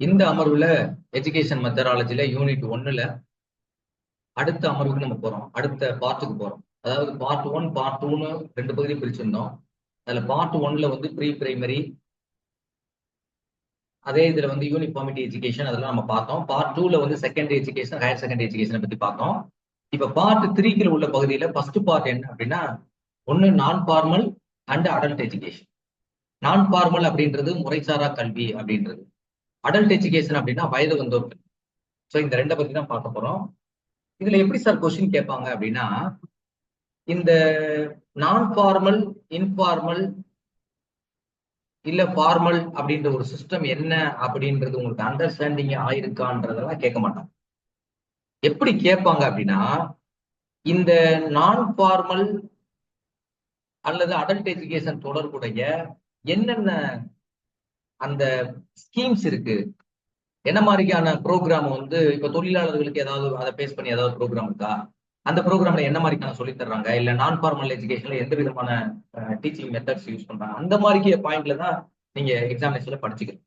இந்த அமர்வுல education மெத்தடாலஜில unit ஒன்னுல அடுத்த அமர்வுக்கு நம்ம போறோம். அடுத்த பார்ட்டுக்கு போறோம். அதாவது பார்ட் ஒன் பார்ட் டூன்னு ரெண்டு பகுதி பிரிச்சிருந்தோம். அதுல பார்ட் ஒன்ல வந்து ப்ரீ பிரைமரி அதே இதுல வந்து யூனிஃபார்மிட்டி எஜுகேஷன் அதெல்லாம் நம்ம பார்த்தோம். பார்ட் டூல வந்து செகண்டரி எஜுகேஷன் ஹையர் செகண்டரி எஜுகேஷனை பத்தி பார்த்தோம். இப்ப பார்ட் த்ரீக்குள்ள உள்ள பகுதியில ஃபர்ஸ்ட் பார்ட் என்ன அப்படின்னா ஒன்னு non formal and adult education non formal அப்படின்றது முறைசாரா கல்வி அப்படின்றது. அடல்ட் எஜுகேஷன் அப்படின்னா வயது வந்தோர்கள் ஸோ இந்த ரெண்டை பத்தி தான் பார்க்க போறோம். இதுல எப்படி சார் கொஸ்டின் கேட்பாங்க அப்படின்னா இந்த நான் ஃபார்மல் இன்ஃபார்மல் இல்ல ஃபார்மல் அப்படின்ற ஒரு சிஸ்டம் என்ன அப்படின்றது உங்களுக்கு அண்டர்ஸ்டாண்டிங் ஆயிருக்கான்றதெல்லாம் கேட்க மாட்டாங்க. எப்படி கேட்பாங்க அப்படின்னா இந்த நான் ஃபார்மல் அல்லது அடல்ட் எஜுகேஷன் தொடர்புடைய என்னென்ன அந்த ஸ்கீம்ஸ் இருக்கு. என்ன மாதிரியான ப்ரோக்ராம் வந்து இப்ப தொழிலாளர்களுக்கு ஏதாவது அதை பேஸ் பண்ணி ஏதாவது ப்ரோக்ராம் இருக்கா? அந்த ப்ரோக்ராம்ல என்ன மாதிரிக்கான சொல்லி தர்றாங்க? இல்ல நான் ஃபார்மல் எஜுகேஷன்ல எந்த விதமான டீச்சிங் மெத்தட்ஸ் யூஸ் பண்றாங்க? அந்த மாதிரி பாயிண்ட்ல தான் நீங்க எக்ஸாமினேஷன்ல படிச்சுக்கலாம்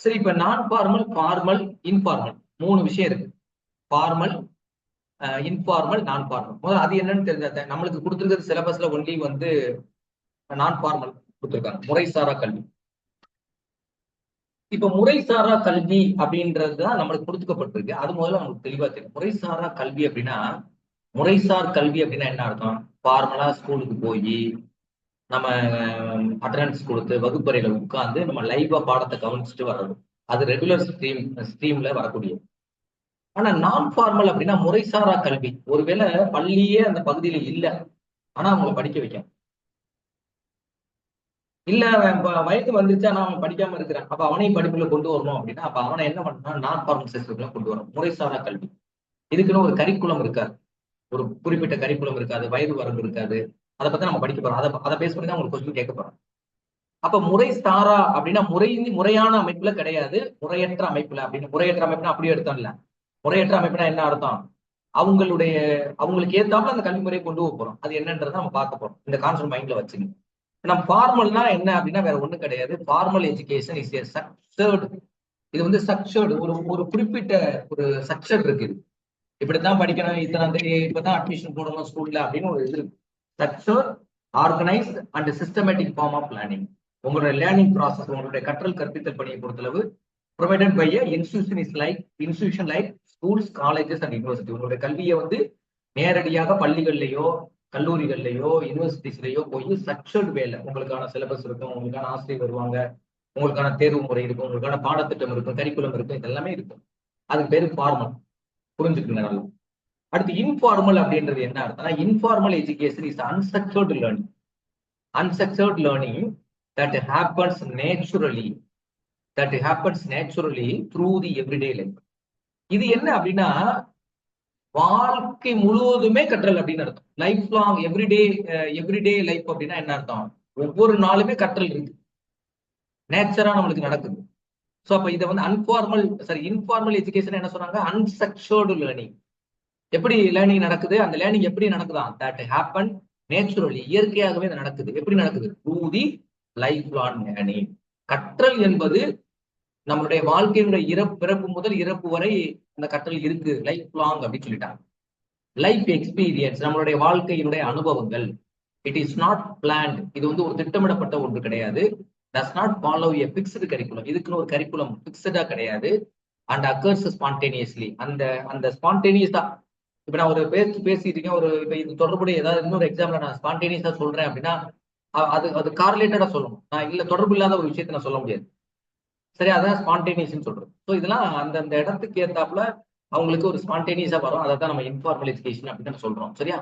சரி இப்ப நான் ஃபார்மல் ஃபார்மல் இன்ஃபார்மல் மூணு விஷயம் இருக்கு. ஃபார்மல் இன்ஃபார்மல் நான் ஃபார்மல் முதல்ல அது என்னன்னு தெரிஞ்சா நம்மளுக்கு கொடுத்துருக்கிறது சிலபஸ்ல ஒன்லி வந்து நான் ஃபார்மல் கொடுத்துருக்காங்க. முறைசாரா கல்வி. இப்ப முறைசாரா கல்வி அப்படின்றது தான் நம்மளுக்கு கொடுத்துக்கப்பட்டிருக்கு. அது முதல்ல நமக்கு தெளிவா தெரியும். முறைசாரா கல்வி அப்படின்னா முறைசார் கல்வி அப்படின்னா என்ன அர்த்தம்? ஃபார்மலா ஸ்கூலுக்கு போய் நம்ம அட்டண்டன்ஸ் கொடுத்து வகுப்பறையில உட்கார்ந்து நம்ம லைவா பாடத்தை கவனிச்சுட்டு வர்றது. அது ரெகுலர் ஸ்ட்ரீம் ஸ்ட்ரீம்ல வரக்கூடியது ஆனா நான் ஃபார்மல் அப்படின்னா முறைசாரா கல்வி. ஒருவேளை பள்ளியே அந்த பகுதியில இல்லை. ஆனா அவங்களை படிக்க வைக்கும் இல்ல வயது வந்துருச்சா நான் அவன் படிக்காம இருக்கிறான். அப்ப அவனையும் படிப்புல கொண்டு வரணும் அப்படின்னா அப்ப அவனை என்ன பண்ணா நான் ஃபார்மல் கொண்டு வரணும். முறைசாரா கல்வி. இதுக்குன்னு ஒரு கரிக்குலம் இருக்காது. ஒரு குறிப்பிட்ட கரிக்குலம் இருக்காது வயது வரம்பு இருக்காது. அதை பத்தி நம்ம படிக்க போறோம். அதை அதை பேஸ் பண்ணி தான் உங்களுக்கு கொஸ்டின் கேட்க போறோம். அப்ப முறை சாரா அப்படின்னா முறை முறையான அமைப்புல கிடையாது. முறையற்ற அமைப்புல அப்படின்னு முறையற்ற அமைப்புனா அப்படியே எடுத்தோம் இல்ல. முறையற்ற அமைப்புனா என்ன அர்த்தம்? அவங்களுடைய அவங்களுக்கு ஏத்தாப்புல அந்த கல்வி முறையை கொண்டு போறோம். அது என்னன்றதை நம்ம பார்க்க போறோம். இந்த கான்செப்ட் மைண்ட்ல வச்சுங்க நம்ம ஃபார்மல்னா என்ன அப்படின்னா வேற ஒண்ணும் கிடையாது. Formal education is a structured இது வந்து ஸ்ட்ரக்சர்டு ஒரு ஒரு குறிப்பிட்ட ஒரு ஸ்ட்ரக்சர் இருக்கு இது. இப்படித்தான் படிக்கணும் இத்தனை இப்பதான் அட்மிஷன் போடணும் ஸ்கூல்ல அப்படின்னு ஒரு இது இருக்கு. Structure organised and systematic form of learning உங்களுடைய லேர்னிங் ப்ராசஸ் உங்களுடைய கற்றல் கற்பித்தல் பணியை பொறுத்தளவு provided by institution is like institution like schools colleges and university உங்களுடைய கல்வியை வந்து நேரடியாக பள்ளிகள்லையோ கல்லூரிகள்லயோ யூனிவர்சிட்டிஸ்லயோ போய் ஸ்ட்ரக்சர்டு வேலை. உங்களுக்கான சிலபஸ் இருக்கும் உங்களுக்கான ஆசிரியர் வருவாங்க உங்களுக்கான தேர்வு முறை இருக்கும் உங்களுக்கான பாடத்திட்டம் இருக்கும் கரிக்குலம் இருக்கும் இதெல்லாமே இருக்கும். அதுக்கு பேரு ஃபார்மல் புரிஞ்சுக்கணும் நல்லா. அடுத்து இன்ஃபார்மல் அப்படின்றது என்ன அர்த்தம்னா informal education is unstructured learning unstructured learning that happens naturally that happens naturally through the everyday life இது என்ன அப்படின்னா வாழ்க்கை முழுவதுமே கற்றல் அப்படின்னு அர்த்தம். Life long everyday everyday life அப்படின்னா என்ன அர்த்தம்? ஒவ்வொரு நாளுமே கற்றல் இருக்கு. நேச்சரா நம்மளுக்கு நடக்குது. ஸோ அப்ப இதை வந்து அன்ஃபார்மல் சாரி இன்ஃபார்மல் எஜுகேஷன் என்ன சொன்னாங்க? அன்ஸ்ட்ரக்சர்டு லேர்னிங் எப்படி லேர்னிங் நடக்குது? அந்த லேர்னிங் எப்படி நடக்குதான் தட் ஹேப்பன் நேச்சுரலி இயற்கையாகவே நடக்குது. எப்படி நடக்குது? Through the life long learning கற்றல் என்பது நம்மளுடைய வாழ்க்கையினுடைய இறப்பு பிறப்பு முதல் இறப்பு வரை அந்த கற்றல் இருக்கு. லைஃப் லாங் அப்படின்னு சொல்லிட்டாங்க. லைஃப் எக்ஸ்பீரியன்ஸ் நம்மளுடைய வாழ்க்கையினுடைய அனுபவங்கள். இட் இஸ் நாட் பிளான்ட் இது வந்து ஒரு திட்டமிடப்பட்ட ஒன்று கிடையாது. Does not follow a fixed curriculum இதுக்குன்னு ஒரு கரிக்குலம் பிக்ஸ்டா கிடையாது. அண்ட் அக்கர்ஸ் ஸ்பான்டேனியஸ்லி அந்த அந்த ஸ்பான்டேனியஸா இப்ப நான் ஒரு பேசி பேசிட்டு இருக்கேன். ஒரு இப்ப இது தொடர்புடைய ஏதாவது இன்னொரு எக்ஸாம்ல நான் ஸ்பான்டேனியஸா சொல்றேன் அப்படின்னா அது அது கார்லேட்டடா சொல்லணும். நான் இல்ல தொடர்பு இல்லாத ஒரு விஷயத்த நான் சொல்ல முடியாது. சரி அதான் ஸ்பான்டேனியஸ்னு சொல்றது. ஸோ இதெல்லாம் அந்தந்த இடத்துக்கு ஏத்தாப்புல அவங்களுக்கு ஒரு ஸ்பான்டேனியஸா வரும். அதை தான் நம்ம இன்ஃபார்மல் எஜுகேஷன் அப்படின்னு சொல்றோம். சரியா?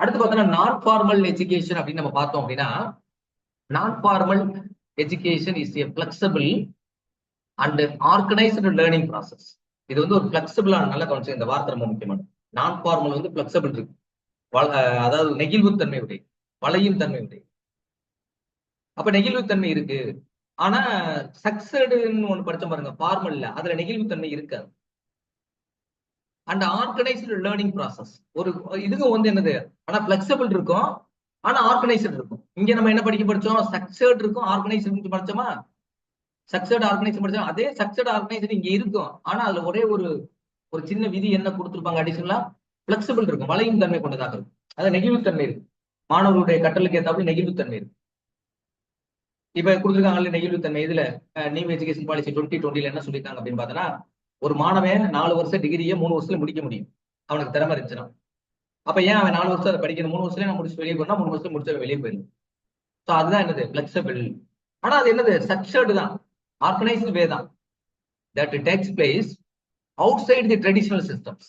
அடுத்து பார்த்தோம்னா நான் ஃபார்மல் எஜுகேஷன் அப்படின்னு நம்ம பார்த்தோம் அப்படின்னா non formal education is a flexible and organised learning process இது வந்து ஒரு பிளெக்சிபிளான நல்ல கவனிச்சு இந்த வார்த்தை ரொம்ப முக்கியமான நான் ஃபார்மல் வந்து பிளெக்சிபிள் இருக்கு. அதாவது நெகிழ்வுத்தன்மை உடைய வளையும் தன்மை உடைய அப்ப நெகிழ்வுத்தன்மை இருக்கு. ஆனா சக்சடுன்னு ஒண்ணு படிச்சோம் பாருங்க ஃபார்மல்ல அதுல நெகிழ்வுத்தன்மை இருக்காது. அண்ட் ஆர்கனைஸ்டு லேர்னிங் ப்ராசஸ் ஒரு இதுவும் வந்து என்னது? ஆனா பிளெக்சிபிள் இருக்கும். ஆனா ஆர்கனைஸ்டு இருக்கும். இங்க நம்ம என்ன படிக்க படிச்சோம்? சக்சர்ட் இருக்கும். ஆர்கனைஸ்டு படிச்சோமா? சக்சர்ட் ஆர்கனைஸ் படிச்சோம். அதே சக்சர்ட் ஆர்கனைஸ்டு இங்க இருக்கும். ஆனா அதுல ஒரே ஒரு ஒரு சின்ன விதி என்ன கொடுத்துருப்பாங்க அடிஷனலா பிளெக்சிபிள் இருக்கும். வளையும் தன்மை கொண்டதாக இருக்கும். அது நெகிழ்வுத்தன்மை இருக்கு. மாணவர்களுடைய கட்டளுக்கு ஏற்றாப்புல நெகிழ்வுத்தன்மை இருக்கு. இப்ப கொடுத்துருக்காங்கல்ல நெகிழ்வுத்தன்மை இதுல நியூ எஜுகேஷன் பாலிசி டுவெண்ட்டி டுவெண்ட்டில என்ன சொல்லியிருக்காங்க அப்படின்னு பார்த்தோன்னா ஒரு மாணவன் நாலு வருஷம் டிகிரியை மூணு வருஷத்துல முடிக்க முடியும். அவனுக்கு திறமை இருந்துச்சுன்னா. அப்ப ஏன் அவன் நாலு வருஷம் அதை படிக்கணும்? மூணு வருஷத்துல நான் முடிச்சு வெளியே போனா மூணு வருஷம் முடிச்சு வெளியே போயிடும் ஸோ அதுதான் என்னது? பிளெக்சிபிள் ஆனா அது என்னது? ஸ்ட்ரக்சர்டு தான். ஆர்கனைஸ்டு வே தான். That takes place outside the traditional systems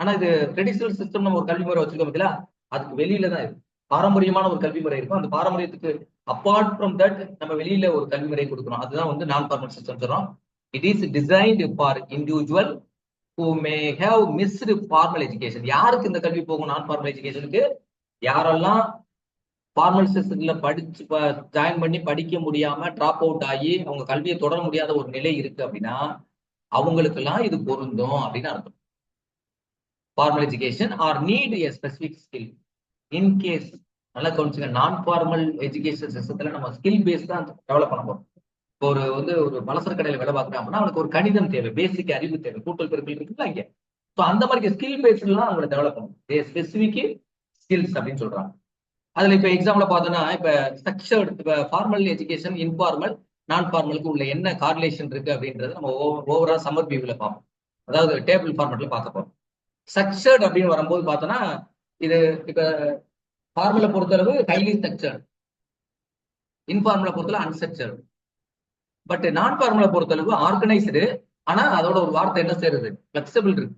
ஆனா இது ட்ரெடிஷனல் சிஸ்டம் நம்ம ஒரு கல்வி முறை வச்சிருக்கோம் பார்த்தீங்களா அதுக்கு வெளியில தான் இருக்கு பாரம்பரியமான ஒரு கல்வி முறை இருக்கும். அந்த பாரம்பரியத்துக்கு அப்பார்ட் ஃப்ரம் தட் நம்ம வெளியில ஒரு கல்வி முறை அதுதான் வந்து நான் ஃபார்மல் சிஸ்டம் சொல்றோம் it is designed for individual who may have missed formal education யாருக்கு இந்த கல்வி போகும் நான் ஃபார்மல் எஜுகேஷனுக்கு யாரெல்லாம் ஃபார்மல் சிஸ்டத்துல படிச்சு ஜாயின் பண்ணி படிக்க முடியாம டிராப் அவுட் ஆகி அவங்க கல்வியை தொடர முடியாத ஒரு நிலை இருக்கு அப்படின்னா அவங்களுக்கெல்லாம் இது பொருந்தும் அப்படின்னு அர்த்தம். Formal education are need a specific skill in case நல்லா கவனிச்சுங்க. நான் ஃபார்மல் எஜுகேஷன் சிஸ்டத்துல நம்ம ஸ்கில் பேஸ் தான் டெவலப் பண்ண போறோம். இப்போ ஒரு வந்து ஒரு பலசர கடையில வேலை பார்க்குறோம் அப்படின்னா அவனுக்கு ஒரு கணிதம் தேவை பேசிக் அறிவு தேவை. கூட்டல் பெருக்கள் இருக்குல்ல இங்க. ஸோ அந்த மாதிரி ஸ்கில் பேஸ்லாம் அவங்களை டெவலப் பண்ணும் ஸ்பெசிஃபிக் ஸ்கில்ஸ் அப்படின்னு சொல்றாங்க. அதுல இப்ப எக்ஸாம்பிள் பார்த்தோம்னா இப்ப ஸ்ட்ரக்சர்டு இப்ப ஃபார்மல் எஜுகேஷன் இன்ஃபார்மல் நான் ஃபார்மலுக்கு உள்ள என்ன கார்லேஷன் இருக்கு அப்படின்றத நம்ம ஓவரா சம்மர் வியூவில் பார்ப்போம். அதாவது டேபிள் ஃபார்மெட்ல பார்க்க போறோம். ஸ்ட்ரக்சர்ட் அப்படின்னு வரும்போது பார்த்தோம்னா இது இப்ப ஃபார்முலா பொறுத்தளவு ஹைலி ஸ்ட்ரக்சர் இன்ஃபார்முலா பொறுத்தளவு அன்ஸ்ட்ரக்சர்டு பட் நான் ஃபார்முலா பொறுத்தளவு ஆர்கனைஸ்டு ஆனா அதோட ஒரு வார்த்தை என்ன செய்யறது? ஃபிளெக்சிபிள் இருக்கு.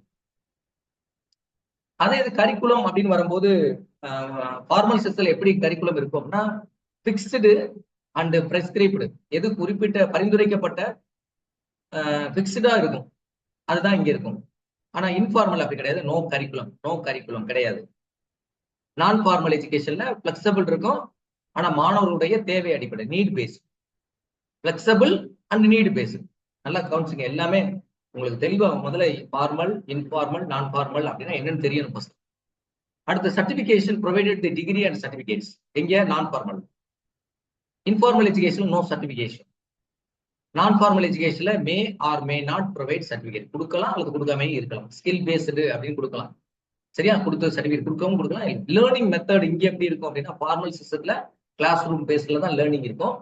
அதே இது கரிக்குலம் அப்படின்னு வரும்போது ஃபார்மல் சிஸ்டத்தில் எப்படி கரிக்குலம் இருக்கும் அப்படின்னா பிக்ஸ்டு அண்ட் பிரெஸ்கிரைப்டு எது குறிப்பிட்ட பரிந்துரைக்கப்பட்ட பிக்ஸ்டா இருக்கும். அதுதான் இங்க இருக்கும். ஆனா இன்ஃபார்மல் அப்படி கிடையாது. நோ கரிக்குலம் நோ கரிக்குலம் கிடையாது. நான் ஃபார்மல் எஜுகேஷன்ல பிளெக்சபிள் இருக்கும். ஆனா மாணவர்களுடைய தேவை அடிப்படை need base flexible and need base நல்லா கவனிச்சுங்க எல்லாமே உங்களுக்கு தெளிவா முதல்ல ஃபார்மல் இன்ஃபார்மல் நான் ஃபார்மல் அப்படின்னா என்னன்னு தெரியணும் ஃபர்ஸ்ட் அடுத்த certification provided the degree and certificates எங்க? Non formal informal education no certification non formal எஜுகேஷன்ல may or may not provide certificate கொடுக்கலாம் அல்லது கொடுக்காமே இருக்கலாம். ஸ்கில் பேஸ்டு அப்படின்னு கொடுக்கலாம். சரியா? கொடுத்த சர்டிஃபிகேட் கொடுக்கவும் கொடுக்கலாம். லேர்னிங் மெத்தட் இங்கே எப்படி இருக்கும் அப்படின்னா ஃபார்மல் சிஸ்டத்துல கிளாஸ் ரூம் பேஸ்ல தான் லேர்னிங் இருக்கும்.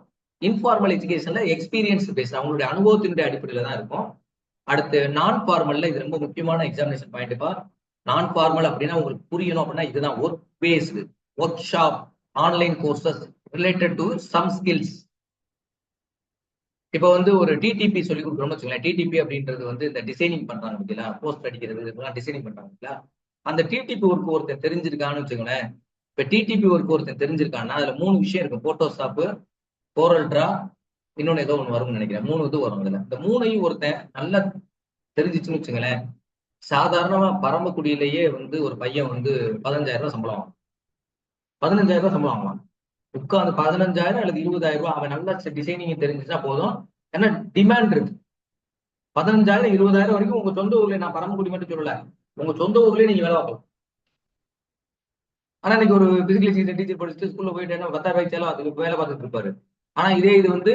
இன்ஃபார்மல் எஜுகேஷன்ல எக்ஸ்பீரியன்ஸ் பேஸ் அவங்களுடைய அனுபவத்தினுடைய அடிப்படையில தான் இருக்கும். அடுத்து நான் ஃபார்மல்ல இது ரொம்ப முக்கியமான எக்ஸாமினேஷன் பாயிண்ட்ப்பா நான் ஃபார்மல் அப்படின்னா உங்களுக்கு புரியணும் அப்படின்னா இதுதான் work based workshop online courses related to some skills இப்போ வந்து ஒரு டிடிபி சொல்லி கொடுக்குறோம்னு வச்சுக்கலாம் டிடிபி அப்படின்றது வந்து இந்த டிசைனிங் பண்றாங்க பார்த்தீங்களா போஸ்ட் அடிக்கிறது இதெல்லாம் டிசைனிங் பண்றாங்க இல்லையா அந்த டிடிபி ஒர்க் ஒருத்தன் தெரிஞ்சிருக்கான்னு வச்சுக்கோங்களேன். இப்போ டிடிபி ஒர்க் ஒருத்தன் தெரிஞ்சிருக்கான்னா அதுல மூணு விஷயம் இருக்கும். போட்டோஷாப்பு கோரல் ட்ரா இன்னொன்னு ஏதோ ஒன்று வரும்னு நினைக்கிறேன். மூணு இது வரும் அதுல. இந்த மூணையும் ஒருத்தன் நல்லா தெரிஞ்சிச்சுன்னு வச்சுங்களேன் சாதாரணமா பரம்பக்குடியிலேயே வந்து ஒரு பையன் வந்து பதினஞ்சாயிரம் ரூபாய் சம்பளம் வாங்குவான். பதினஞ்சாயிரம் ரூபாய் சம்பளம் வாங்குவான். உட்காந்து பதினஞ்சாயிரம் அல்லது இருபதாயிரம் ரூபாய் அவன் நல்லா டிசைனிங் தெரிஞ்சுச்சா போதும். ஏன்னா டிமாண்ட் இருக்கு. பதினஞ்சாயிரம் இருபதாயிரம் வரைக்கும் உங்க சொந்த ஊர்ல நான் பரமக்குடி மட்டும் சொல்லல. உங்க சொந்த ஊர்லயே நீங்க வேலை பார்க்கலாம் ஆனா இன்னைக்கு ஒரு பிசிக்கல் எஜுகேஷன் டீச்சர் படிச்சுட்டு ஸ்கூல்ல போயிட்டு என்ன பத்தாயிரம் ரூபாய்க்கு அதுக்கு வேலை பார்த்துட்டு இருப்பாரு. ஆனா இதே இது வந்து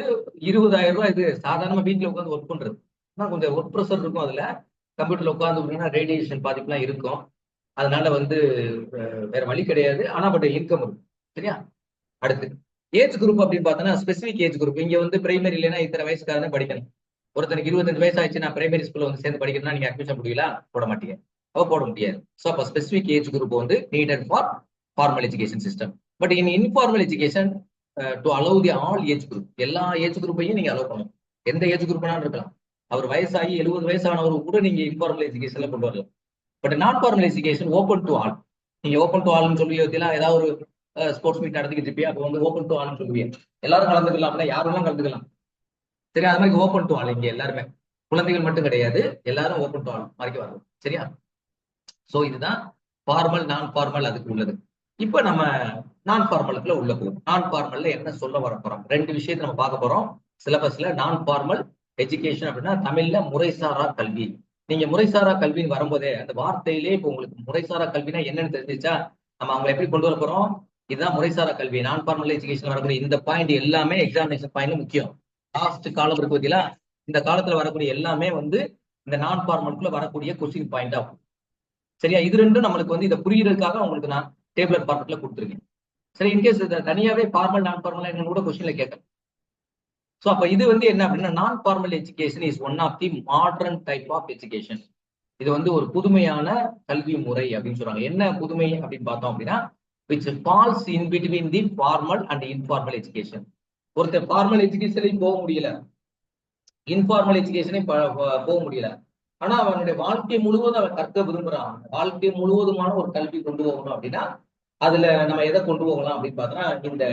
இருபதாயிரம் ரூபாய் இது சாதாரண வீட்டுல உட்காந்து ஒர்க் பண்றது. ஆனா கொஞ்சம் ஒர்க் ப்ரெஷர் இருக்கும் அதுல. கம்ப்யூட்டர்ல உட்காந்து ரேடியேஷன் பாதிப்புலாம் இருக்கும். அதனால வந்து வேற வழி கிடையாது. ஆனா பட் இன்கம் இருக்கும் சரியா? அடுத்து. ஏஜ் குரூப் அப்படின்னு பார்த்தோன்னா ஸ்பெசிபிக் ஏஜ் குரூப் இங்க வந்து பிரைமரி இல்லைன்னா இத்தனை வயசுக்காக படிக்கணும். ஒருத்தனுக்கு இருபத்தஞ்சு வயசு ஆயிடுச்சு நான் பிரைமரி ஸ்கூல்ல வந்து சேர்ந்து படிக்கணும்னா நீங்க அட்மிஷன் முடியல? போட மாட்டீங்க. போட முடியாது. ஸோ அப்போ ஸ்பெசிஃபிக் ஏஜ் குரூப் வந்து needed for formal education system but in informal education to allow the all age group எல்லா ஏஜ் குரூப்பையும் நீங்க அலோவ் பண்ணணும். எந்த ஏஜ் குரூப்னாலும் இருக்கலாம். அவர் வயசாகி எழுபது வயசானவர் கூட நீங்க இன்ஃபார்மல் எஜுகேஷன்ல கொண்டு வரலாம். But non formal education open to all நீங்க ஓப்பன் டு ஆல்னு சொல்லி ஏதாவது ஒரு ஸ்போர்ட்ஸ் மீட் நடந்துக்கிட்டு இருப்பியா? அப்போ வந்து ஓப்பன் டு ஆல்னு சொல்லுவீங்க. எல்லாரும் கலந்துக்கலாம் அப்படின்னா யாரெல்லாம் கலந்துக்கலாம்? சரி அது மாதிரி ஓப்பன் டு ஆல் இங்க எல்லாருமே. குழந்தைகள் மட்டும் கிடையாது எல்லாரும் ஓப்பன் டு ஆல் மாதிரி வரலாம். சரியா? சோ இதுதான் ஃபார்மல் நான் ஃபார்மல் அதுக்கு உள்ளது. இப்ப நம்ம நான் ஃபார்மலுக்குள்ள உள்ள போகும் நான் ஃபார்மல்ல என்ன சொல்ல வர போறோம்? ரெண்டு விஷயத்தை நம்ம பார்க்க போறோம். சிலபஸ்ல நான் ஃபார்மல் எஜுகேஷன் அப்படின்னா தமிழ்ல முறைசாரா கல்வி. நீங்க முறைசாரா கல்வின்னு வரும்போதே அந்த வார்த்தையிலே இப்போ உங்களுக்கு முறைசாரா கல்வினா என்னன்னு தெரிஞ்சிச்சா? நம்ம அவங்களை எப்படி கொண்டு வர போறோம்? இதுதான் முறைசாரா கல்வி. நான் ஃபார்மல் எஜுகேஷன் வரக்கூடிய இந்த பாயிண்ட் எல்லாமே எக்ஸாமினேஷன் பாயிண்ட் முக்கியம். லாஸ்ட் காலம் இருக்கு பார்த்தீங்களா இந்த காலத்துல வரக்கூடிய எல்லாமே வந்து இந்த நான் ஃபார்மலுக்குள்ள வரக்கூடிய கொஸ்டின் பாயிண்ட் ஆகும். சரியா? இது ரெண்டும் நம்மளுக்கு வந்து இதை புரியுறதுக்காக உங்களுக்கு நான் டேபிள் ஃபார்மெட்ல கொடுத்துருக்கேன். சரி இன்கேஸ் இதை தனியாவே ஃபார்மல் நான் ஃபார்மல் என்னன்னு கூட கொஸ்டின்ல கேட்கலாம் ஸோ அப்போ இது வந்து என்ன அப்படின்னா non formal education is one of the modern type of education இது வந்து ஒரு புதுமையான கல்வி முறை அப்படின்னு சொல்றாங்க. என்ன புதுமை அப்படின்னு பார்த்தோம் அப்படின்னா which falls in between the formal and informal education ஒருத்தர் ஃபார்மல் எஜுகேஷனையும் போக முடியல. இன்ஃபார்மல் எஜுகேஷனையும் போக முடியல. ஆனா அவனுடைய வாழ்க்கை முழுவதும் அவன் கற்க விரும்புறான். வாழ்க்கை முழுவதுமான ஒரு கல்வி கொண்டு போகணும் அப்படின்னா அதுல நம்ம எதை கொண்டு போகலாம் அப்படின்னு பார்த்தோம்னா இந்த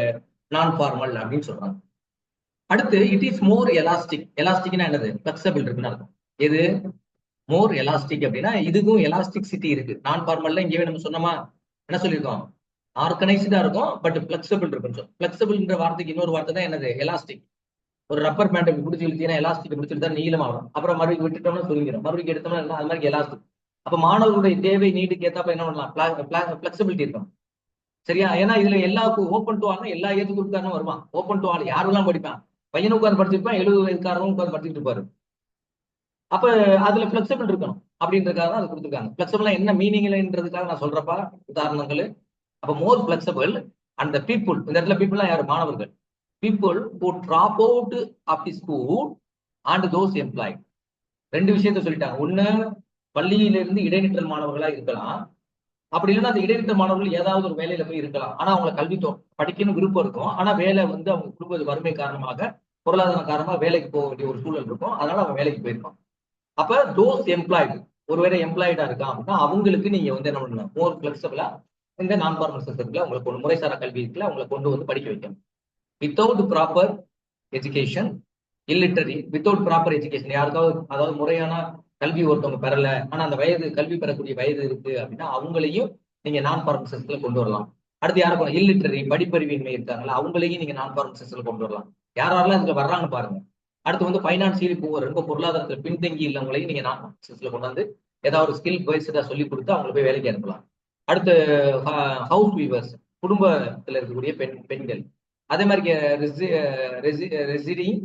நான் ஃபார்மல் அப்படின்னு சொல்றாங்க. அடுத்து இட் இஸ் மோர் எலாஸ்டிக் எலாஸ்டிக்னா என்னது? பிளெக்சிபிள் இருக்குன்னு அர்த்தம். எது? மோர் எலாஸ்டிக் அப்படின்னா இதுக்கும் எலாஸ்டிக் சிட்டி இருக்கு. நான் ஃபார்மல்ல இங்கே நம்ம சொன்னோமா? என்ன சொல்லியிருக்கோம்? ஆர்கனைஸ்டா இருக்கும் பட் பிளெக்சிபிள் இருக்குன்னு சொல்லுவோம் பிளெக்சிபிள்ன்ற வார்த்தைக்கு இன்னொரு வார்த்தை தான் என்னது? எலாஸ்டிக் ஒரு ரப்பர் பேண்ட் இப்படி பிடிச்சி இழுத்தீங்கன்னா எலாஸ்டிக் பிடிச்சிட்டு தான் நீளமாகும் அப்புறம் மறுபடியும் விட்டுட்டோம்னா சுருங்கிடும் மறுபடியும் எடுத்தோம்னா அது மாதிரி எலாஸ்டிக் அப்ப மாணவர்களுடைய தேவை நீட்டுக்கு ஏத்தாப்ப என்ன பண்ணலாம்? பிளெக்சிபிலிட்டி இருக்கும் சரியா? ஏன்னா இதுல எல்லா ஓப்பன் டு ஆல்னா எல்லா ஏஜ் குரூப்காரனும் வருவான். ஓப்பன் டு ஆள் யாரெல்லாம் படிப்பான். பையனும் உட்காந்து படிச்சிருப்பான் எழுபது வயதுக்காரனும் உட்காந்து படிச்சுட்டு இருப்பாரு. அப்ப அதுல பிளெக்சிபிள் இருக்கணும் அப்படின்றதுக்காக தான் அது கொடுத்துருக்காங்க. பிளெக்சிபிளா என்ன மீனிங்ன்றதுக்காக நான் சொல்றப்பா உதாரணங்கள். அப்ப மோர் பிளெக்சிபிள் அந்த பீப்புள் இந்த இடத்துல பீப்புள்லாம் யாரு? மாணவர்கள். People who drop out of the school and those employ ரெண்டு விஷயத்த சொல்லிட்டாங்க. ஒண்ணு பள்ளியிலிருந்து இடைநிற்றல் மாணவர்களா இருக்கலாம். அப்படி இல்லைன்னா அந்த இடைநிற்றல் மாணவர்கள் ஏதாவது ஒரு வேலையில போய் இருக்கலாம். ஆனா அவங்களை கல்வி படிக்கணும் விருப்பம் இருக்கும். ஆனா வேலை வந்து அவங்க குடும்ப வறுமை காரணமாக பொருளாதார காரணமா வேலைக்கு போக வேண்டிய ஒரு சூழல் இருக்கும். அதனால அவன் வேலைக்கு போயிருப்பான் அப்ப தோஸ் எம்ப்ளாய்டு ஒருவேளை எம்ப்ளாய்டா இருக்கான் அப்படின்னா அவங்களுக்கு நீங்க வந்து என்ன பண்ணணும்? மோர் பிளெக்சபிளா இந்த நான் ஃபார்மல் சிஸ்டத்துல உங்களுக்கு ஒரு முறைசாரா கல்வி இருக்குல்ல அவங்களை கொண்டு வந்து படிக்க வைக்கணும். Without proper education illiterate without proper education யாருக்காவது அதாவது முறையான கல்வி ஒருத்தவங்க பெறல ஆனா அந்த வயது கல்வி பெறக்கூடிய வயது இருக்கு அப்படின்னா அவங்களையும் நீங்க நான் ஃபார்மல் சிஸ்டத்துல கொண்டு வரலாம். அடுத்து யாருக்கும் இல்லிட்டரி படிப்பறிவின்மை இருக்காங்களா அவங்களையும் நீங்க நான் ஃபார்மல் சிஸ்டத்துல கொண்டு வரலாம். யாரெல்லாம் இதுல வர்றாங்க பாருங்க. அடுத்து வந்து பைனான்சியலி பூவர் ரொம்ப பொருளாதாரத்துல பின்தங்கி இல்லவங்களையும் நீங்க நான் சிஸ்டத்துல கொண்டு வந்து ஏதாவது ஒரு ஸ்கில் பேஸ்டா சொல்லி கொடுத்து அவங்களை போய் வேலைக்கு அனுப்பலாம். அடுத்து ஹவுஸ் வீவர்ஸ் குடும்பத்துல இருக்கக்கூடிய பெண் பெண்கள். அதே மாதிரி residing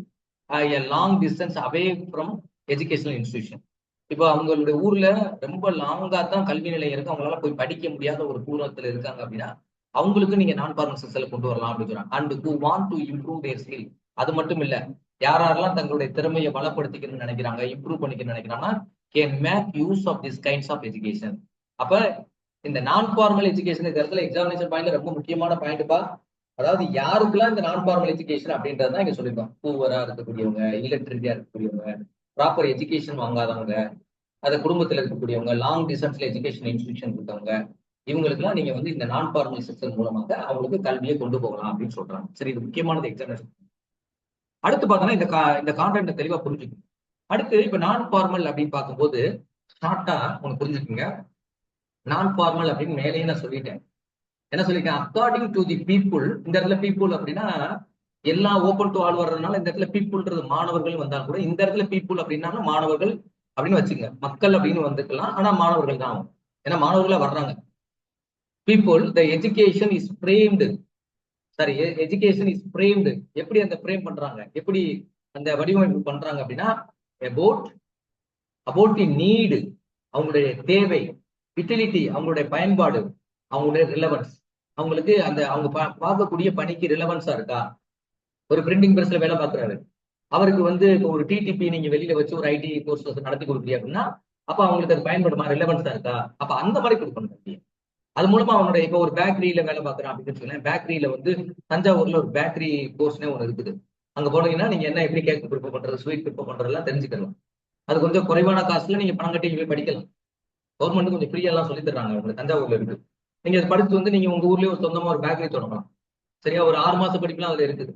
long distance away from educational institution இப்போ அவங்களுடைய ஊர்ல ரொம்ப லாங்கா தான் கல்வி நிலையம் இருக்கு. அவங்களால போய் படிக்க முடியாத ஒரு தூரத்துல இருக்காங்க அப்படின்னா அவங்களுக்கு நீங்க நான் ஃபார்மல் சிஸ்டத்துல கொண்டு வரலாம் அப்படின்னு சொல்றாங்க. And who want to improve their skill அது மட்டும் இல்ல யாரெல்லாம் தங்களுடைய திறமையை பலப்படுத்திக்கணும்னு நினைக்கிறாங்க இம்ப்ரூவ் பண்ணிக்கணும்னு நினைக்கிறாங்கன்னா can make use of this kinds of education அப்ப இந்த நான் ஃபார்மல் எஜுகேஷன் இடத்துல எக்ஸாமினேஷன் பாயிண்ட் ரொம்ப முக்கியமான பாயிண்ட்பா அதாவது யாருக்கெல்லாம் இந்த நான் ஃபார்மல் எஜுகேஷன் அப்படின்றத இங்க சொல்லிருக்கோம் பூவரா இருக்கக்கூடியவங்க இல்லட்ரிட்டியா இருக்கக்கூடியவங்க ப்ராப்பர் எஜுகேஷன் வாங்காதவங்க அது குடும்பத்துல இருக்கக்கூடியவங்க லாங் டிஸ்டன்ஸ்ல எஜுகேஷன் இன்ஸ்டியூஷன் இருக்கவங்க இவங்களுக்குலாம் நீங்க வந்து இந்த நான் ஃபார்மல் சிஸ்டம் மூலமாக அவங்களுக்கு கல்வியை கொண்டு போகலாம் அப்படின்னு சொல்றாங்க. சரி இது முக்கியமானது எக்ஸாமினேஷன் அடுத்து பார்த்தோன்னா இந்த இந்த கான்டென்ட் தெளிவா புரிஞ்சுக்கணும். அடுத்து இப்ப நான் ஃபார்மல் அப்படின்னு பார்க்கும்போது ஷார்ட்டா உங்களுக்கு புரிஞ்சுக்குங்க. நான் ஃபார்மல் அப்படின்னு மேலேயே நான் சொல்லிட்டேன். என்ன சொல்லியிருக்கேன் அக்கார்டிங் டு தி பீப்புள் இந்த இடத்துல பீப்புள் அப்படின்னா எல்லாம் ஓப்பன் டு ஆல் வர்றதுனால இந்த இடத்துல பீப்புள்ன்றது மாணவர்கள் வந்தாலும் கூட இந்த இடத்துல பீப்புள் அப்படின்னாலும் மாணவர்கள் அப்படின்னு வச்சுங்க மக்கள் அப்படின்னு வந்துக்கலாம் ஆனா மாணவர்கள் தான். ஆகும் ஏன்னா மாணவர்களா வர்றாங்க. People the education is framed sorry education is framed எப்படி அந்த ஃப்ரேம் பண்றாங்க? எப்படி அந்த வடிவமைப்பு பண்றாங்க அப்படின்னா அபவுட் அபவுட் தி நீடு அவங்களுடைய தேவை யூட்டிலிட்டி அவங்களுடைய பயன்பாடு அவங்களுடைய ரிலவன்ஸ் அவங்களுக்கு அந்த அவங்க பார்க்கக்கூடிய பணிக்கு ரிலவன்ஸா இருக்கா? ஒரு பிரிண்டிங் பிரஸ்ல வேலை பார்க்குறாரு. அவருக்கு வந்து இப்போ ஒரு டிடிபி நீங்க வெளியில வச்சு ஒரு ஐடி கோர்ஸ் நடத்தி கொடுக்குறீங்க அப்படின்னா அப்ப அவங்களுக்கு அது பயன்படுமா? ரிலவன்ஸா இருக்கா? அப்ப அந்த மாதிரி கொடுக்கணும் அது மூலமா அவனுடைய இப்போ ஒரு பேக்கரியில வேலை பார்க்குறான் அப்படின்னு சொன்னேன். பேக்கரியில வந்து தஞ்சாவூர்ல ஒரு பேக்கரி கோர்ஸ்னே ஒன்று இருக்குது. அங்க போனீங்கன்னா நீங்க என்ன எப்படி கேக் ப்ரிப்பேர் பண்றது ஸ்வீட் ப்ரிப்பேர் பண்றதெல்லாம் தெரிஞ்சுக்கலாம். அது கொஞ்சம் குறைவான காசுல நீங்க பணம் கட்டி போய் படிக்கலாம். கவர்மெண்ட் கொஞ்சம் ஃப்ரீயெல்லாம் சொல்லி தர்றாங்க. உங்களுக்கு தஞ்சாவூர்ல இருக்கு. நீங்க அதை படிச்சு வந்து நீங்க உங்க ஊர்லயே ஒரு சொந்தமா ஒரு பேக்கரி தொடங்கலாம். சரியா? ஒரு ஆறு மாச படிப்புலாம் அதுல இருக்குது.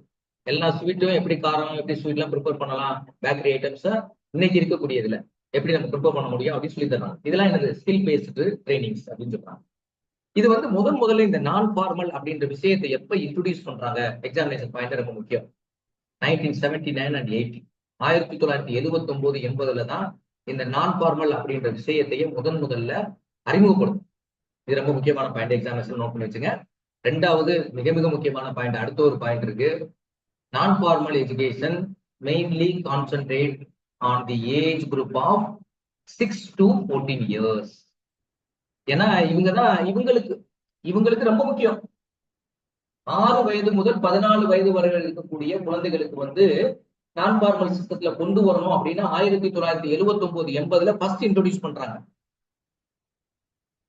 எல்லா ஸ்வீட்டும் எப்படி காரம் எப்படி ஸ்வீட் எல்லாம் ப்ரிப்பேர் பண்ணலாம்? பேக்கரி ஐட்டம்ஸ் இன்னைக்கு இருக்கக்கூடியதுல. எப்படி நம்ம ப்ரிப்பேர் பண்ண முடியும் அப்படின்னு சொல்லி தராங்க இதெல்லாம் என்னது? ஸ்கில் பேஸ்டு ட்ரைனிங்ஸ் அப்படின்னு சொல்றாங்க. இது வந்து முதன் முதல்ல இந்த நான் ஃபார்மல் அப்படின்ற விஷயத்தை எப்ப இன்ட்ரோடியூஸ் பண்றாங்க? எக்ஸாமினேஷன் பாயிண்ட் ரொம்ப முக்கியம். Nineteen seventy nine and eighty ஆயிரத்தி தொள்ளாயிரத்தி எழுபத்தி ஒன்பது எண்பதுல தான் இந்த நான் ஃபார்மல் அப்படின்ற விஷயத்தையே முதன் முதல்ல அறிமுகப்படுத்தும். இது ரொம்ப முக்கியமான பாயிண்ட் எக்ஸாமினேஷன் நோட் பண்ணி வச்சுங்க. ரெண்டாவது மிக மிக முக்கியமான பாயிண்ட் அடுத்த ஒரு பாயிண்ட் இருக்கு. Non formal education mainly concentrate on the age group of six to fourteen years ஏன்னா இவங்க தான் இவங்களுக்கு இவங்களுக்கு ரொம்ப முக்கியம். ஆறு வயது முதல் பதினாலு வயது வரை இருக்கக்கூடிய குழந்தைகளுக்கு வந்து நான் ஃபார்மல் சிஸ்டத்துல கொண்டு வரணும் அப்படின்னா ஆயிரத்தி தொள்ளாயிரத்தி எழுபத்தி ஒன்பது எண்பதுல ஃபர்ஸ்ட் இன்ட்ரோடியூஸ் பண்றாங்க.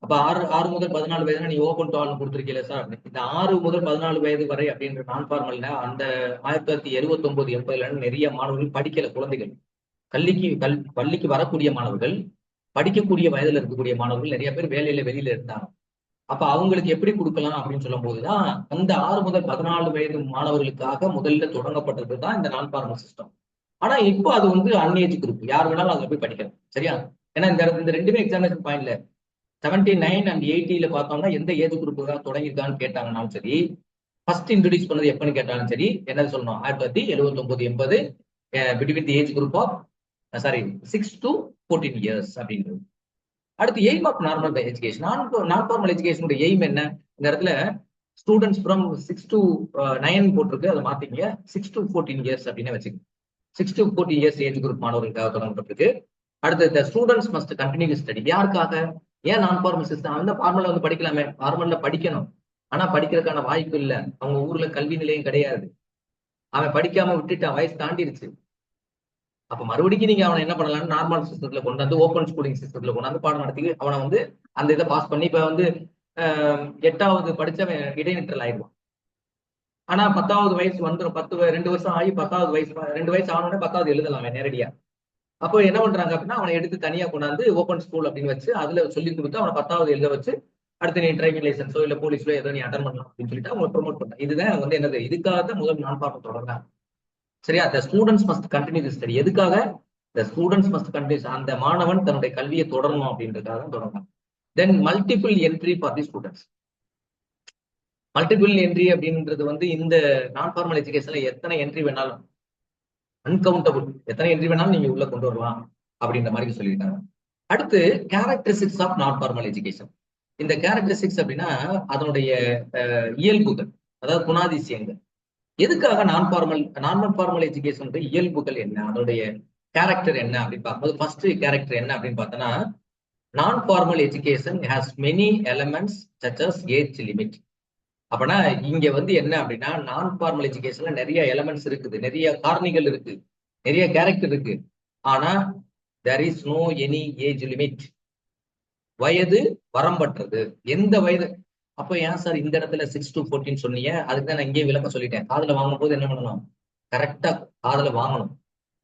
அப்ப ஆறு ஆறு முதல் பதினாலு வயதுனா நீ ஓபன் டு ஆல் கொடுத்துருக்கீல சார் இந்த ஆறு முதல் பதினாலு வயது வரை அப்படின்ற நான் ஃபார்மல்ல அந்த ஆயிரத்தி தொள்ளாயிரத்தி எழுபத்தி ஒன்பது எண்பதுல நிறைய மாணவர்கள் படிக்கல குழந்தைகள். கல்விக்கு கல் பள்ளிக்கு வரக்கூடிய மாணவர்கள் படிக்கக்கூடிய வயதுல இருக்கக்கூடிய மாணவர்கள் நிறைய பேர் வேலையில வெளியில இருந்தாங்க. அப்ப அவங்களுக்கு எப்படி கொடுக்கலாம் அப்படின்னு சொல்லும் போதுதான் அந்த ஆறு முதல் பதினாலு வயது மாணவர்களுக்காக முதல்ல தொடங்கப்பட்டது தான் இந்த நான் ஃபார்மல் சிஸ்டம் ஆனா இப்போ அது வந்து அன்ஏஜ் குரூப் யார் வேணாலும் அதுல போய் படிக்கலாம். சரியா? ஏன்னா இந்த இந்த ரெண்டுமே எக்ஸாமினேஷன் பாயிண்ட்ல செவன்டி நைன் அண்ட் எயிட்டில பார்த்தோம்னா எந்த ஏஜ் தான் தொடங்கியிருக்கான்னு கேட்டாங்கனாலும் சரி ஃபர்ஸ்ட் இன்ட்ரடியூஸ் பண்ணது எப்பன்னு கேட்டாலும் சரி என்னது சொல்லணும்? ஆயிரத்தி தொள்ளாயிரத்தி எழுபத்தி ஒன்பது எண்பது between the age group of sorry six to fourteen years அப்படின்றது. அடுத்து எய்ம் ஆஃப் நார்மல் எஜுகேஷன் நான் நான் ஃபார்மல் எஜுகேஷனோட எய்ம் என்ன? இந்த இடத்துல students from six to nine போட்டிருக்கு அதை மாத்தீங்க சிக்ஸ் டு ஃபோர்டீன் இயர்ஸ் அப்படின்னு வச்சுக்கோங்க. Six to fourteen years age group மாணவர்களுக்காக தொடங்கப்பட்டிருக்கு. அடுத்து ஸ்டூடெண்ட்ஸ் மஸ்ட் கண்டினியூ ஸ்டடி யாருக்காக? ஏன் நான் ஃபார்மல் சிஸ்டம் அந்த ஃபார்மல்ல வந்து படிக்கலாமே. ஃபார்மல்ல படிக்கணும். ஆனா படிக்கிறதுக்கான வாய்ப்பு இல்லை. அவங்க ஊர்ல கல்வி நிலையம் கிடையாது. அவன் படிக்காம விட்டுட்டான் வயசு தாண்டிருச்சு. அப்ப மறுபடியும் நீங்க அவனை என்ன பண்ணலாம்னு நார்மல் சிஸ்டத்துல கொண்டு வந்து ஓப்பன் ஸ்கூலிங் சிஸ்டத்துல கொண்டு வந்து பாடம் நடத்தி அவனை வந்து அந்த இதை பாஸ் பண்ணி இப்ப வந்து எட்டாவது படிச்சவன் இடைநிற்றல் ஆயிடுவான். ஆனா பத்தாவது வயசு வந்துடும் பத்து ரெண்டு வருஷம் ஆகி பத்தாவது வயசு ரெண்டு வயசு ஆனோடனே பத்தாவது எழுதலாம் நேரடியா. அப்போ என்ன பண்றாங்க அப்படின்னா அவனை எடுத்து தனியா கொண்டாந்து ஓப்பன் ஸ்கூல் அப்படின்னு வச்சு அதுல சொல்லி கொடுத்து அவனை பத்தாவது எழுத வச்சு அடுத்து நீ டிரைவிங் லைசன்ஸோ இல்ல போலீஸ்லோ ஏதோ நீ அட்டன் பண்ணலாம் அப்படின்னு சொல்லிட்டு அவங்க ப்ரொமோட் பண்றாங்க. இதுதான் வந்து என்னது? இதுக்காக தான் முதல் நான் பார்க்க தொடர்றாங்க. சரியா? The students must continue study எதுக்காக? த ஸ்டூடெண்ட்ஸ் மஸ்ட் கண்டினியூ அந்த மாணவன் தன்னுடைய கல்வியை தொடரணும் அப்படின்றதுக்காக தான் தொடங்கலாம் then multiple entry for the students multiple entry அப்படின்றது வந்து இந்த நான் ஃபார்மல் எஜுகேஷன்ல எத்தனை என்ட்ரி வேணாலும் அன்கவுண்டபிள் எத்தனை என்ட்ரி வேணாலும் நீங்க உள்ள கொண்டு வரலாம் அப்படின்ற மாதிரி சொல்லியிருக்காங்க. அடுத்து characteristics of non formal education இந்த கேரக்டரிஸ்டிக்ஸ் அப்படின்னா அதனுடைய இயல்புகள் அதாவது குணாதிசயங்கள். எதுக்காக நான் ஃபார்மல் நார்மல் ஃபார்மல் எஜுகேஷன் இயல்புகள் என்ன? அதனுடைய கேரக்டர் என்ன அப்படின்னு பார்க்கும்போது ஃபர்ஸ்ட் கேரக்டர் என்ன அப்படின்னு பார்த்தோன்னா non formal education has many elements such as age limit அப்பனா இங்க வந்து என்ன அப்படின்னா நான் ஃபார்மல் எஜுகேஷன்ல நிறைய எலமெண்ட்ஸ் இருக்குது. நிறைய காரணிகள் இருக்கு. நிறைய கேரக்டர் இருக்கு. ஆனா there is no any age limit வயது வரம்பற்றது. எந்த வயது? அப்ப ஏன் சார் இந்த இடத்துல சிக்ஸ் டு ஃபோர்டீன் சொன்னீங்க? அதுக்கு தான் நான் இங்கேயே விளக்கம் சொல்லிட்டேன். காதுல வாங்கும் போது என்ன பண்ணணும்? கரெக்டா காதுல வாங்கணும்.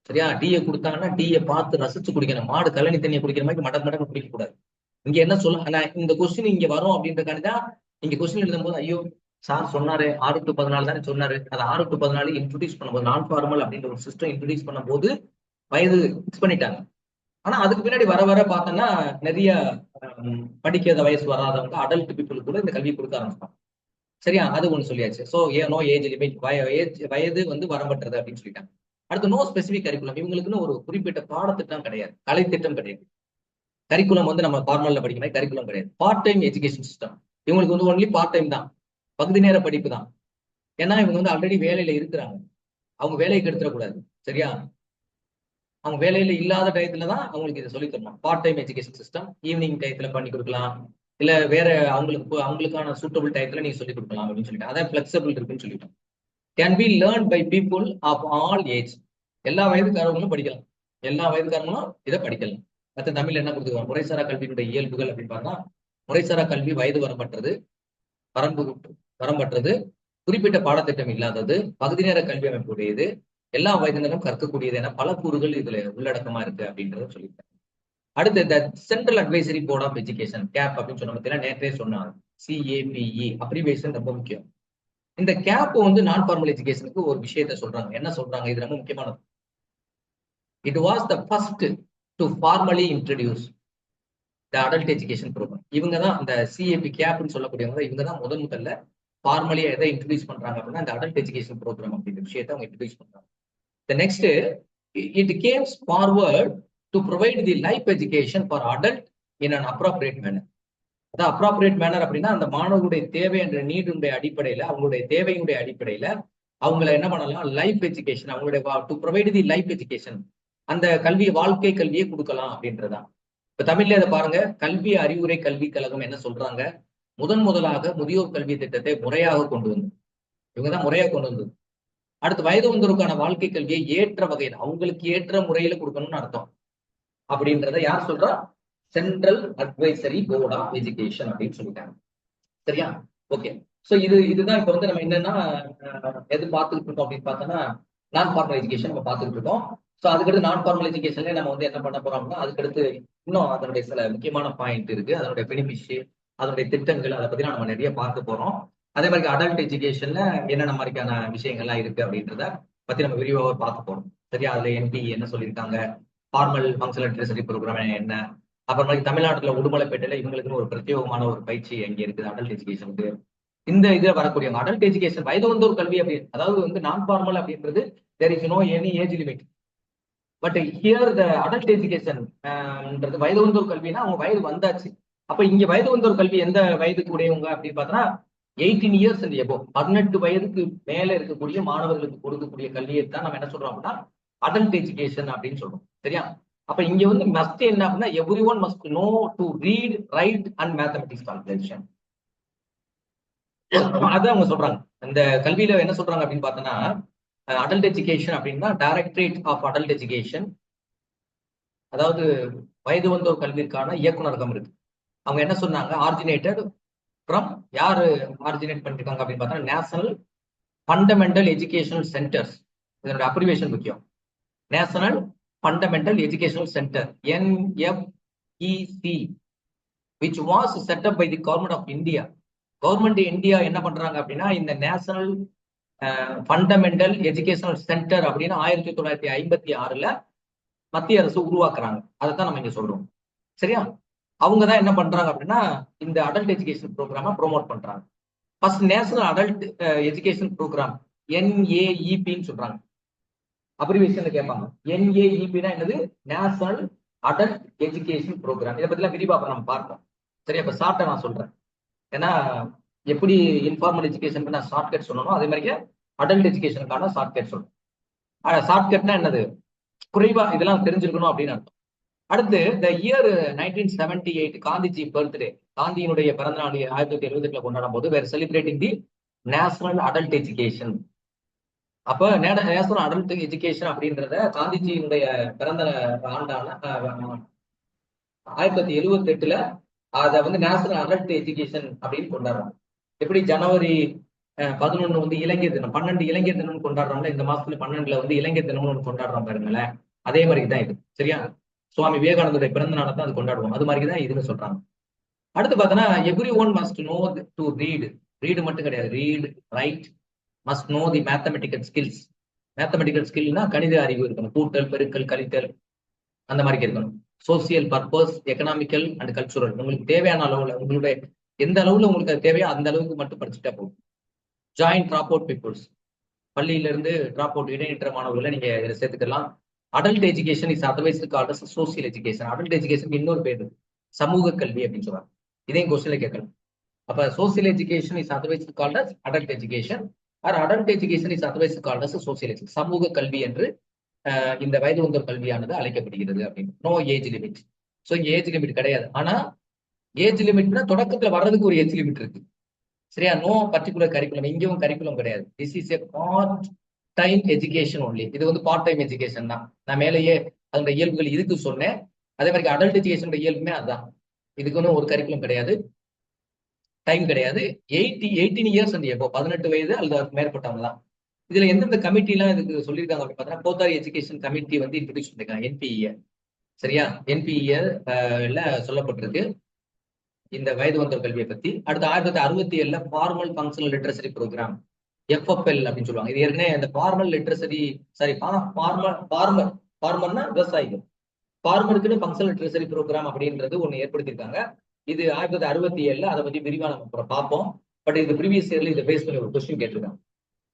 சரியா? டீயை கொடுத்தாங்கன்னா டீயை பார்த்து ரசிச்சு குடிக்கணும். மாடு கழனி தண்ணியை குடிக்கிற மாதிரி மடம் மடம் குடிக்க கூடாது இங்க என்ன சொல்ல இந்த கொஸ்டின் இங்க வரும் அப்படின்றக்காண்டி தான் நீங்க கொஸ்டின் எழுதும் போது ஐயோ சார் சொன்னாரு ஆறு டு பதினாலு தானே சொன்னாரு. அது ஆறு டு பதினாலு இன்ட்ரடியூஸ் பண்ணும்போது நான் ஃபார்மல் அப்படின்ற ஒரு சிஸ்டம் இன்ட்ரடியூஸ் பண்ணும்போது வயது ஃபிக்ஸ் பண்ணிட்டாங்க. ஆனா அதுக்கு பின்னாடி வர வர பார்த்தோம்னா நிறைய படிக்காத வயசு வராதவங்க அடல்ட் பீப்புள் கூட இந்த கல்வி கொடுக்க ஆரம்பிச்சாங்க சரியா? அது ஒன்னு சொல்லியாச்சு. So a no age limit age வயது வந்து வரம்பற்றது அப்படின்னு சொல்லிட்டாங்க. அடுத்து நோ ஸ்பெசிபிக் கரிக்குலம் இவங்களுக்குன்னு ஒரு குறிப்பிட்ட பாடத்திட்டம் கிடையாது. கலை திட்டம் கிடையாது. கரிக்குலம் வந்து நம்ம ஃபார்மல்ல படிக்கிற கரிக்குலம் கிடையாது. பார்ட் டைம் எஜுகேஷன் சிஸ்டம் இவங்களுக்கு வந்து ஒன்லி பார்ட் டைம் தான். பகுதி நேர படிப்பு தான். ஏன்னா இவங்க வந்து ஆல்ரெடி வேலையில இருக்கிறாங்க. அவங்க வேலையை கெடுத்துடக்கூடாது சரியா? அவங்க வேலையில இல்லாத டயத்துல தான் அவங்களுக்கு இதை சொல்லி தரணும். Part time education system evening டயத்துல பண்ணி கொடுக்கலாம். இல்ல வேற அவங்களுக்கு அவங்களுக்கான சூட்டபிள் டயத்துல நீங்க சொல்லி கொடுக்கலாம் அப்படின்னு சொல்லிட்டு. அதான் பிளெக்சிபிள் இருக்குன்னு சொல்லிட்டோம். Can be learn by people of all age எல்லா வயதுக்காரங்களும் படிக்கலாம். எல்லா வயதுக்காரங்களும் இதை படிக்கலாம். மற்ற தமிழ்ல என்ன கொடுத்துருவாங்க முறைசாரா கல்வியினுடைய இயல்புகள் அப்படின்னு பார்த்தா முறைசாரா கல்வி வயது வரம்பற்றது வரம்பு வரம்பற்றது குறிப்பிட்ட பாடத்திட்டம் இல்லாதது பகுதி நேர கல்வி அமைப்புடையது எல்லா வயதினரும் கற்கக்கூடியது என பல கூறுகள் இதுல உள்ளடக்கமா இருக்கு அப்படின்றத சொல்லியிருக்காங்க. அடுத்து இந்த central advisory board of education CABE அப்படின்னு சொன்ன பார்த்தீங்கன்னா நேற்றே சொன்னாங்க. சிஏபிஇ அப்ரிவேஷன் ரொம்ப முக்கியம். இந்த கேப் வந்து நான் ஃபார்மல் எஜுகேஷனுக்கு ஒரு விஷயத்த சொல்றாங்க. என்ன சொல்றாங்க? இது ரொம்ப முக்கியமானது. It was the first to formally introduce the adult education program இவங்க தான் அந்த சிஏபி கேப்னு சொல்லக்கூடியவங்க இவங்க தான் முதன் முதல்ல ஃபார்மலியா எதை இன்ட்ரடியூஸ் பண்றாங்க அப்படின்னா அந்த அடல்ட் எஜுகேஷன் ப்ரோக்ராம் அப்படிங்கிற விஷயத்தை அவங்க இன்ட்ரடியூஸ் பண்றாங்க. The next it comes forward to provide the life education for adult in an appropriate manner அதான் அப்ராப்ரியேட் மேனர் அப்படின்னா அந்த மாணவர்களுடைய தேவை என்ற நீடுடைய அடிப்படையில அவங்களுடைய தேவையுடைய அடிப்படையில அவங்கள என்ன பண்ணலாம்? லைஃப் எஜுகேஷன் அவங்களுடைய to provide the life education அந்த கல்வியை வாழ்க்கை கல்வியை கொடுக்கலாம் அப்படின்றதான். இப்ப தமிழ்ல இதை பாருங்க. கல்வி அறிவுரை கல்விக் கழகம் என்ன சொல்றாங்க? முதன் முதலாக முதியோர் கல்வி திட்டத்தை முறையாக கொண்டு வந்து இவங்க தான் முறையாக கொண்டு வந்தது. அடுத்து வயது வந்தோருக்கான வாழ்க்கை கல்வியை ஏற்ற வகையில் அவங்களுக்கு ஏற்ற முறையில கொடுக்கணும்னு அர்த்தம். அப்படின்றத யார் சொல்றா? Central advisory board of education அப்படின்னு சொல்லிட்டாங்க. சரியா? ஓகே சோ இது இதுதான் இப்ப வந்து நம்ம என்னன்னா எது பார்த்துக்கிட்டு இருக்கோம் அப்படின்னு பார்த்தோம்னா நான் ஃபார்மல் எஜுகேஷன் நம்ம பார்த்துக்கிட்டு இருக்கோம். ஸோ அதுக்கடுத்து நான் ஃபார்மல் எஜுகேஷன்ல நம்ம வந்து என்ன பண்ண போறோம்னா அதுக்கடுத்து இன்னும் அதனுடைய சில முக்கியமான பாயிண்ட் இருக்கு. அதனுடைய பெனிஃபிஷ் அதனுடைய திட்டங்கள் அதை பத்தி நம்ம நிறைய பார்க்க போறோம். அதே மாதிரி அடல்ட் எஜுகேஷன்ல என்னென்ன மாதிரியான விஷயங்கள்லாம் இருக்கு அப்படின்றத பத்தி நம்ம விரிவாக பார்க்க போறோம். சரியா? அதுல எம்பி என்ன சொல்லியிருக்காங்க? ஃபார்மல் ஃபங்க்ஷனல் ட்ரெசரி ப்ரோக்ராம் என்ன? அப்புறமா தமிழ்நாட்டுல உடுமலைப்பேட்டையில இவங்களுக்குன்னு ஒரு பிரத்யேகமான ஒரு பயிற்சி அங்கே இருக்குது அடல்ட் எஜுகேஷனுக்கு இந்த இதுல வரக்கூடிய அடல்ட் எஜுகேஷன் வயது வந்தோர் கல்வி அப்படி அதாவது வந்து நான் ஃபார்மல் அப்படின்றது there is no any age limit but here the adult education வயது வந்தோர் கல்வினா அவங்க வயது வந்தாச்சு. அப்ப இங்க வயது வந்தோர் கல்வி எந்த வயதுக்கு உடையவங்க அப்படின்னு பார்த்தோன்னா எயிட்டீன் இயர்ஸ் அண்ட் எபோ பதினெட்டு வயதுக்கு மேல இருக்கக்கூடிய மாணவர்களுக்கு கொடுக்கக்கூடிய கல்வியை தான் நம்ம என்ன சொல்றோம் அப்படின்னா அடல்ட் எஜுகேஷன் அப்படின்னு சொல்றோம். சரியா? அப்ப இங்க வந்து மஸ்ட் என்ன அப்படின்னா everyone must know to read write and mathematics calculation அதான் அவங்க சொல்றாங்க. இந்த கல்வியில என்ன சொல்றாங்க அப்படின்னு பார்த்தோன்னா அடல்ட் எஜுகேஷன் அப்படின்னா டைரக்டரேட் ஆஃப் அடல்ட் எஜுகேஷன் அதாவது வயது வந்தோர் கல்விக்கான இயக்குநரகம் இருக்கு. அவங்க என்ன சொன்னாங்க? ஆர்ஜினேட்டட் ஃப்ரம் யாரு ஆர்ஜினேட் பண்ணிருக்காங்க அப்படின்னு பார்த்தா நேஷனல் ஃபண்டமெண்டல் எஜுகேஷனல் சென்டர்ஸ் இதனுடைய அப்ரிவேஷன் முக்கியம். National fundamental educational center NFEC which was set up by the government of India government India என்ன பண்றாங்க அப்படின்னா இந்த நேஷனல் ஃபண்டமெண்டல் எஜுகேஷனல் சென்டர் அப்படின்னு ஆயிரத்தி தொள்ளாயிரத்தி ஐம்பத்தி ஆறுல மத்திய அரசு உருவாக்குறாங்க. அதை தான் நம்ம இங்க சொல்றோம். சரியா? அவங்க தான் என்ன பண்றாங்க அப்படின்னா இந்த அடல்ட் எஜுகேஷன் ப்ரோக்ராம ப்ரோமோட் பண்றாங்க. First national adult education program என்ஏஇபின்னு சொல்றாங்க. அப்ரிவேஷன்ல கேட்பாங்க. என்ஏஇபினா என்னது? நேஷனல் அடல்ட் எஜுகேஷன் ப்ரோக்ராம் இதை பத்திலாம் விரிவா நம்ம பார்ப்போம். சரியா இப்ப ஷார்ட்டா நான் சொல்றேன். ஏன்னா எப்படி இன்ஃபார்மல் எஜுகேஷனுக்கு நான் ஷார்ட்கட் சொல்லணும் அதே மாதிரி அடல்ட் எஜுகேஷனுக்கான ஷார்ட்கட் சொல்லணும். ஷார்ட்கட்னா என்னது? குறைவா இதெல்லாம் தெரிஞ்சிருக்கணும் அப்படின்னு அர்த்தம். அடுத்து the year nineteen seventy eight Gandhiji birthday காந்தியினுடைய பிறந்த நாள் ஆயிரத்தி தொள்ளாயிரத்தி எழுபத்தி எட்டுல கொண்டாடும் போது வேற celebrating the national adult education அப்ப நேஷனல் அடல்ட் எஜுகேஷன் அப்படின்றத காந்திஜியினுடைய பிறந்த ஆண்டான ஆயிரத்தி தொள்ளாயிரத்தி எழுபத்தி எட்டுல அதை வந்து நேஷனல் அடல்ட் எஜுகேஷன் அப்படின்னு கொண்டாடுறாங்க. எப்படி ஜனவரி பதினொன்னு வந்து இளைஞர் தினம் பன்னெண்டு இளைஞர் தினம்னு கொண்டாடுறோம்ல இந்த மாசத்துல பன்னெண்டுல வந்து இளைஞர் தினம்னு ஒன்று கொண்டாடுறோம் பாருங்களேன். அதே மாதிரி தான் இது. சரியா? சுவாமி விவேகானந்தருடைய பிறந்த நாளை தான் அது கொண்டாடுவோம். அது மாதிரி தான் இதுன்னு சொல்றாங்க. அடுத்து பார்த்தோன்னா everyone must know to read read மட்டும் கிடையாது. Read write must know the mathematical skills mathematical ஸ்கில்னா கணித அறிவு இருக்கணும். கூட்டல் பெருக்கல் கழித்தல் அந்த மாதிரி இருக்கணும். Social purpose economical and cultural உங்களுக்கு தேவையான அளவுல உங்களுடைய எந்த அளவுல உங்களுக்கு அது தேவையோ அந்த அளவுக்கு மட்டும் படிச்சுட்டா போதும். ஜாயிண்ட் ட்ராப் அவுட் பீப்புள்ஸ் பள்ளியிலிருந்து ட்ராப் அவுட் இடைநிற்ற மாணவர்களை நீங்க இதில் சேர்த்துக்கலாம். Adult education is otherwise called social education adult education இன்னொரு பேர் சமூக கல்வி அப்படின்னு சொல்றாங்க. இதையும் கொஸ்டின்ல கேட்கலாம். அப்ப social education is otherwise called adult education or adult education is otherwise called social education சமூக கல்வி என்று இந்த வயது வந்தோர் கல்வியானது அழைக்கப்படுகிறது அப்படின்னு. நோ ஏஜ் லிமிட் ஸோ இங்கே ஏஜ் லிமிட் கிடையாது. ஆனா ஏஜ் லிமிட்னா தொடக்கத்துல வர்றதுக்கு ஒரு ஏஜ் லிமிட் இருக்கு. சரியா? நோ பர்டிகுலர் கரிக்குலம் இங்கேயும் கரிக்குலம் கிடையாது. This is a part time education only இது வந்து பார்ட் டைம் எஜுகேஷன் தான். நான் மேலேயே அதோட இயல்புகள் இதுக்கு சொன்னேன். அதே மாதிரி அடல்ட் எஜுகேஷனோட இயல்புமே அதுதான் இதுக்குன்னு ஒரு கரிக்குலம் கிடையாது. டைம் கிடையாது. எயிட்டி எயிட்டீன் இயர்ஸ் வந்து எப்போ? பதினெட்டு வயது அல்லது அதுக்கு மேற்பட்டவங்க தான் இதுல எந்தெந்த கமிட்டிலாம் இதுக்கு சொல்லியிருக்காங்க அப்படின்னு பார்த்தீங்கன்னா போத்தாரி எஜுகேஷன் கமிட்டி வந்து இன்ட்ரடியூஸ் பண்ணிருக்காங்க என்பிஇ சரியா? என்பிஇல சொல்லப்பட்டிருக்கு. இந்த வயது வந்தோர் கல்வியை பத்தி அடுத்து ஆயிரத்தி தொள்ளாயிரத்தி அறுபத்தி ஏழுல formal functional literacy program FFL அப்படின்னு சொல்லுவாங்க. இது ஏற்கனவே இந்த formal literacy sorry farmer farmer ஃபார்மர்னா விவசாயிகள். ஃபார்மருக்குன்னு ஃபங்க்ஷனல் லிட்ரஸரி ப்ரோக்ராம் அப்படின்றது ஒன்று ஏற்படுத்தியிருக்காங்க. இது ஆயிரத்தி தொள்ளாயிரத்தி அறுபத்தி ஏழுல அதை பத்தி விரிவான நம்ம அப்புறம் பார்ப்போம். பட் இது ப்ரீவியஸ் இயர்ல இதை பேஸ் பண்ணி ஒரு கொஸ்டின் கேட்டிருக்காங்க.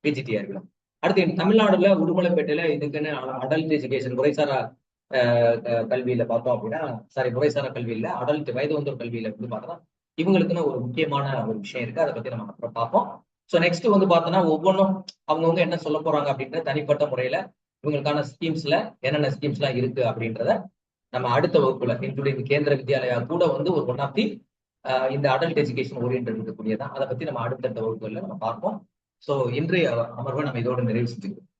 பிஜிடிஆர்ல அடுத்து தமிழ்நாடுல உடுமலைப்பேட்டையில இதுக்குன்னு அடல்ட் எஜுகேஷன் முறைசாரா கல்வியில பார்த்தோம் அப்படின்னா சாரி முறைசாரா கல்வியில அடல்ட் வயது வந்தோர் கல்வியில வந்து பார்த்தோம்னா இவங்களுக்குன்னு ஒரு முக்கியமான ஒரு விஷயம் இருக்கு. அதை பத்தி நம்ம அப்புறம் பார்ப்போம். ஸோ நெக்ஸ்ட் வந்து பார்த்தோம்னா ஒவ்வொன்றும் அவங்கவுங்க என்ன சொல்ல போறாங்க அப்படின்ற தனிப்பட்ட முறையில இவங்களுக்கான ஸ்கீம்ஸ்ல என்னென்ன ஸ்கீம்ஸ் எல்லாம் இருக்கு அப்படின்றத நம்ம அடுத்த வகுப்புல இன்க்ளூடிங் கேந்திர வித்யாலயா கூட வந்து ஒரு ஒன் ஆஃப் தி இந்த அடல்ட் எஜுகேஷன் ஓரியன்ட் இருக்கக்கூடியதான் அதை பத்தி நம்ம அடுத்தடுத்த வகுப்புகளில் நம்ம பார்ப்போம். ஸோ இன்றைய அமர்வை நம்ம இதோட நிறைவு செஞ்சுக்கிறோம்